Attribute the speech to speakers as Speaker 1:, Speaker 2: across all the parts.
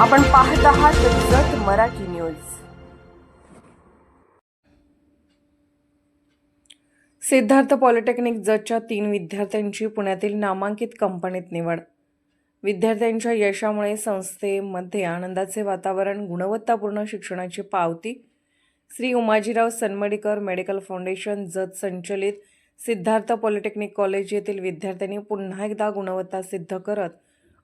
Speaker 1: आपण पाहत आहात जत मराठी न्यूज. सिद्धार्थ पॉलिटेक्निक जतच्या तीन विद्यार्थ्यांची पुण्यातील नामांकित कंपनीत निवड. विद्यार्थ्यांच्या यशामुळे संस्थेमध्ये आनंदाचे वातावरण गुणवत्तापूर्ण शिक्षणाची पावती. श्री उमाजीराव सनमडीकर मेडिकल फाउंडेशन जत संचलित सिद्धार्थ पॉलिटेक्निक कॉलेज येथील विद्यार्थ्यांनी पुन्हा एकदा गुणवत्ता सिद्ध करत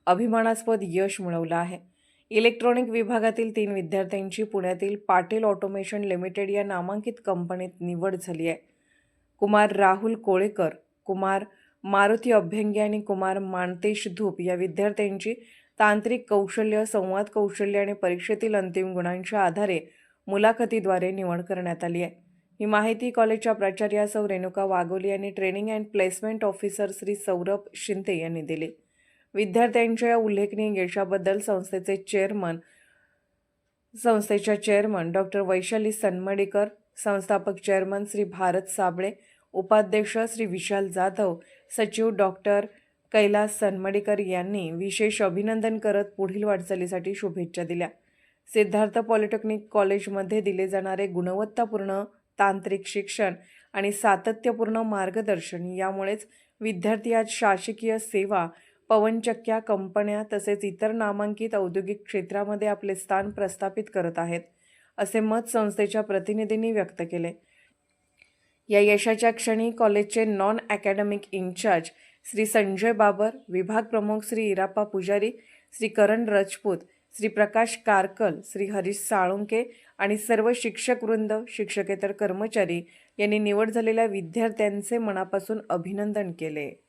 Speaker 1: अभिमानास्पद यश मिळवलं आहे. इलेक्ट्रॉनिक विभागातील तीन विद्यार्थ्यांची पुण्यातील पाटील ऑटोमेशन लिमिटेड या नामांकित कंपनीत निवड झाली आहे. कुमार राहुल कोळेकर कुमार मारुती अभ्यंगी आणि कुमार मानतेश धूप या विद्यार्थ्यांची तांत्रिक कौशल्य संवाद कौशल्य आणि परीक्षेतील अंतिम गुणांच्या आधारे मुलाखतीद्वारे निवड करण्यात आली आहे. ही माहिती कॉलेजच्या प्राचार्या सौ रेणुका वाघोली आणि training and placement officer Shri Saurabh Shinde यांनी दिली. विद्यार्थ्यांच्या या उल्लेखनीय यशाबद्दल संस्थेचे चेअरमन संस्थेच्या चेअरमन डॉक्टर वैशाली सनमडीकर संस्थापक चेअरमन श्री भारत साबळे उपाध्यक्ष श्री विशाल जाधव सचिव डॉक्टर कैलास सनमडीकर यांनी विशेष अभिनंदन करत पुढील वाटचालीसाठी शुभेच्छा दिल्या. सिद्धार्थ पॉलिटेक्निक कॉलेजमध्ये दिले जाणारे गुणवत्तापूर्ण तांत्रिक शिक्षण आणि सातत्यपूर्ण मार्गदर्शन यामुळेच विद्यार्थी आज शासकीय सेवा पवनचक्क्या कंपन्या तसेच इतर नामांकित औद्योगिक क्षेत्रामध्ये आपले स्थान प्रस्थापित करत आहेत असे मत संस्थेच्या प्रतिनिधींनी व्यक्त केले. या यशाच्या क्षणी कॉलेजचे non academic incharge Shri Sanjay Babar विभाग प्रमुख श्री इराप्पा पुजारी श्री करण राजपूत श्री प्रकाश कारकल श्री हरीश साळुंके आणि सर्व शिक्षक वृंद शिक्षकेतर कर्मचारी यांनी निवड झालेल्या विद्यार्थ्यांचे मनापासून अभिनंदन केले.